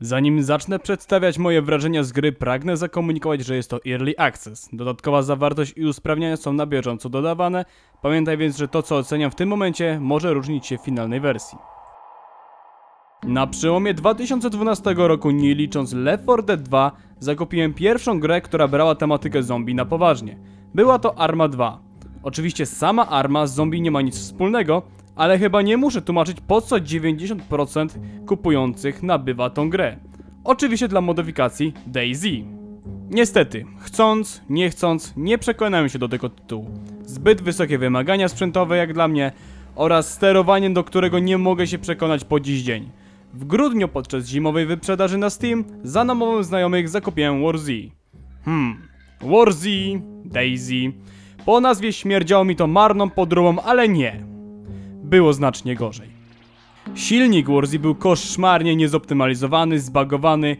Zanim zacznę przedstawiać moje wrażenia z gry, pragnę zakomunikować, że jest to Early Access. Dodatkowa zawartość i usprawnienia są na bieżąco dodawane. Pamiętaj więc, że to co oceniam w tym momencie może różnić się w finalnej wersji. Na przełomie 2012 roku, nie licząc Left 4 Dead 2, zakupiłem pierwszą grę, która brała tematykę zombie na poważnie. Była to Arma 2. Oczywiście sama Arma z zombie nie ma nic wspólnego, ale chyba nie muszę tłumaczyć po co 90% kupujących nabywa tą grę. Oczywiście dla modyfikacji DayZ. Niestety, chcąc, nie chcąc, nie przekonałem się do tego tytułu. Zbyt wysokie wymagania sprzętowe jak dla mnie oraz sterowanie, do którego nie mogę się przekonać po dziś dzień. W grudniu podczas zimowej wyprzedaży na Steam za namową znajomych zakupiłem War Z. Hmm, War Z, Daisy. Po nazwie śmierdziało mi to marną podróbą, ale nie. Było znacznie gorzej. Silnik Warzy był koszmarnie niezoptymalizowany, zbagowany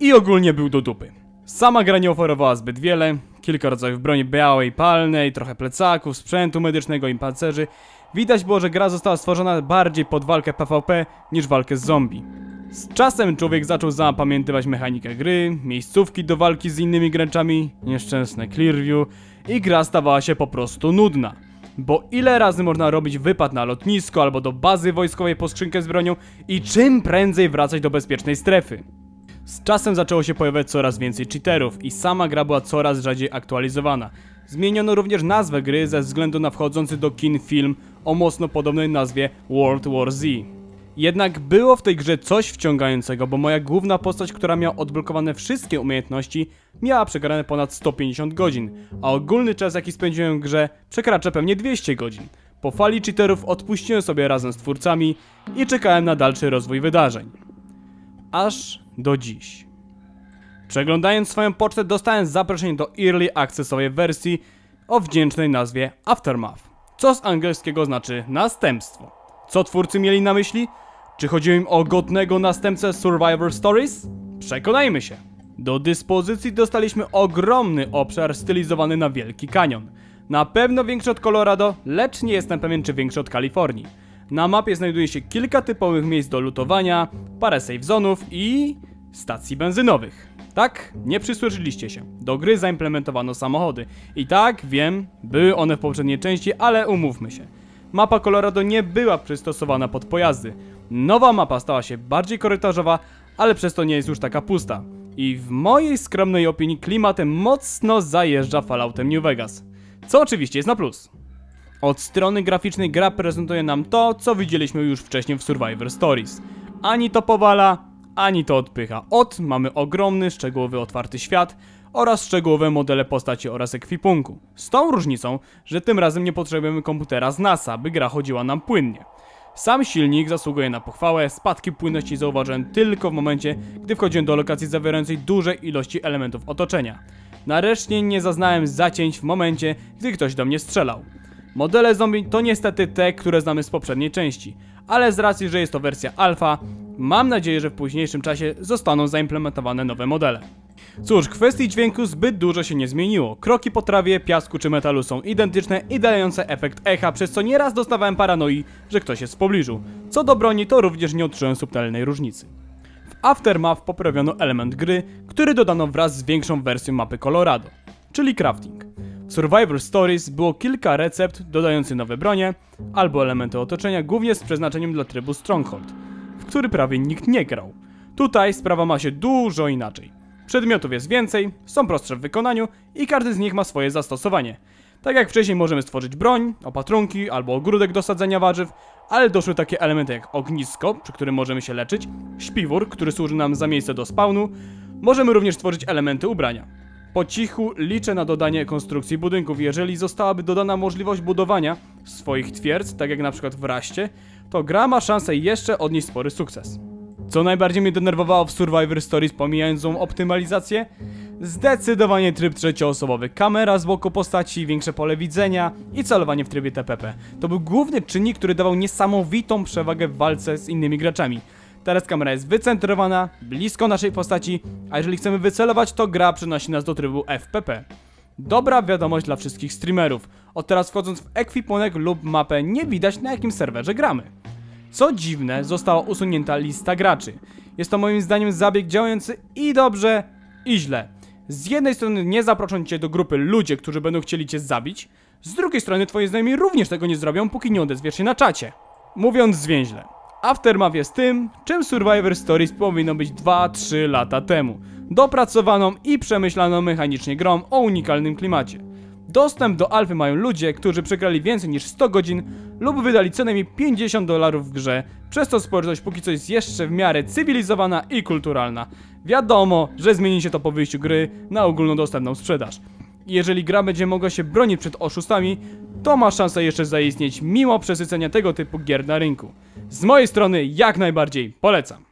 i ogólnie był do dupy. Sama gra nie oferowała zbyt wiele, kilka rodzajów broni białej, palnej, trochę plecaków, sprzętu medycznego i pancerzy. Widać było, że gra została stworzona bardziej pod walkę PvP niż walkę z zombie. Z czasem człowiek zaczął zapamiętywać mechanikę gry, miejscówki do walki z innymi graczami, nieszczęsne Clearview i gra stawała się po prostu nudna. Bo ile razy można robić wypad na lotnisko albo do bazy wojskowej po skrzynkę z bronią i czym prędzej wracać do bezpiecznej strefy. Z czasem zaczęło się pojawiać coraz więcej cheaterów i sama gra była coraz rzadziej aktualizowana. Zmieniono również nazwę gry ze względu na wchodzący do kin film o mocno podobnej nazwie World War Z. Jednak było w tej grze coś wciągającego, bo moja główna postać, która miała odblokowane wszystkie umiejętności, miała przegrane ponad 150 godzin, a ogólny czas jaki spędziłem w grze przekracza pewnie 200 godzin. Po fali cheaterów odpuściłem sobie razem z twórcami i czekałem na dalszy rozwój wydarzeń. Aż do dziś. Przeglądając swoją pocztę dostałem zaproszenie do Early Accessowej wersji o wdzięcznej nazwie Aftermath, co z angielskiego znaczy następstwo. Co twórcy mieli na myśli? Czy chodziło im o godnego następcę Survivor Stories? Przekonajmy się. Do dyspozycji dostaliśmy ogromny obszar stylizowany na Wielki Kanion. Na pewno większy od Colorado, lecz nie jestem pewien czy większy od Kalifornii. Na mapie znajduje się kilka typowych miejsc do lutowania, parę save zonów i stacji benzynowych. Tak, nie przysłyszeliście się. Do gry zaimplementowano samochody. I tak, wiem, były one w poprzedniej części, ale umówmy się. Mapa Colorado nie była przystosowana pod pojazdy. Nowa mapa stała się bardziej korytarzowa, ale przez to nie jest już taka pusta. I w mojej skromnej opinii klimatem mocno zajeżdża Falloutem New Vegas. Co oczywiście jest na plus. Od strony graficznej gra prezentuje nam to, co widzieliśmy już wcześniej w Survivor Stories. Ani to powala, ani to odpycha. Od mamy ogromny, szczegółowy, otwarty świat oraz szczegółowe modele postaci oraz ekwipunku. Z tą różnicą, że tym razem nie potrzebujemy komputera z NASA, by gra chodziła nam płynnie. Sam silnik zasługuje na pochwałę, spadki płynności zauważyłem tylko w momencie, gdy wchodziłem do lokacji zawierającej duże ilości elementów otoczenia. Nareszcie nie zaznałem zacięć w momencie, gdy ktoś do mnie strzelał. Modele zombie to niestety te, które znamy z poprzedniej części, ale z racji, że jest to wersja alfa, mam nadzieję, że w późniejszym czasie zostaną zaimplementowane nowe modele. Cóż, kwestii dźwięku zbyt dużo się nie zmieniło. Kroki po trawie, piasku czy metalu są identyczne i dające efekt echa, przez co nieraz dostawałem paranoi, że ktoś jest w pobliżu. Co do broni, to również nie odczułem subtelnej różnicy. W Aftermath poprawiono element gry, który dodano wraz z większą wersją mapy Colorado, czyli crafting. W Survivor Stories było kilka recept dodających nowe bronie albo elementy otoczenia, głównie z przeznaczeniem dla trybu Stronghold, w który prawie nikt nie grał. Tutaj sprawa ma się dużo inaczej. Przedmiotów jest więcej, są prostsze w wykonaniu i każdy z nich ma swoje zastosowanie. Tak jak wcześniej możemy stworzyć broń, opatrunki albo ogródek do sadzenia warzyw, ale doszły takie elementy jak ognisko, przy którym możemy się leczyć, śpiwór, który służy nam za miejsce do spawnu, możemy również stworzyć elementy ubrania. Po cichu liczę na dodanie konstrukcji budynków. Jeżeli zostałaby dodana możliwość budowania swoich twierdz, tak jak na przykład w Raście, to gra ma szansę jeszcze odnieść spory sukces. Co najbardziej mnie denerwowało w Survivor Stories, pomijając złą optymalizację? Zdecydowanie tryb trzecioosobowy. Kamera z boku postaci, większe pole widzenia i celowanie w trybie TPP. To był główny czynnik, który dawał niesamowitą przewagę w walce z innymi graczami. Teraz kamera jest wycentrowana, blisko naszej postaci, a jeżeli chcemy wycelować, to gra przenosi nas do trybu FPP. Dobra wiadomość dla wszystkich streamerów. Od teraz wchodząc w ekwipunek lub mapę nie widać na jakim serwerze gramy. Co dziwne, została usunięta lista graczy. Jest to moim zdaniem zabieg działający i dobrze, i źle. Z jednej strony nie zaproszą cię do grupy ludzie, którzy będą chcieli cię zabić, z drugiej strony twoi znajomi również tego nie zrobią, póki nie odezwiesz się na czacie. Mówiąc zwięźle, Aftermath jest tym, czym Survivor Stories powinno być 2-3 lata temu. Dopracowaną i przemyślaną mechanicznie grą o unikalnym klimacie. Dostęp do alfy mają ludzie, którzy przegrali więcej niż 100 godzin lub wydali co najmniej 50 dolarów w grze, przez to społeczność póki co jest jeszcze w miarę cywilizowana i kulturalna. Wiadomo, że zmieni się to po wyjściu gry na ogólnodostępną sprzedaż. Jeżeli gra będzie mogła się bronić przed oszustami, to ma szansę jeszcze zaistnieć mimo przesycenia tego typu gier na rynku. Z mojej strony jak najbardziej polecam.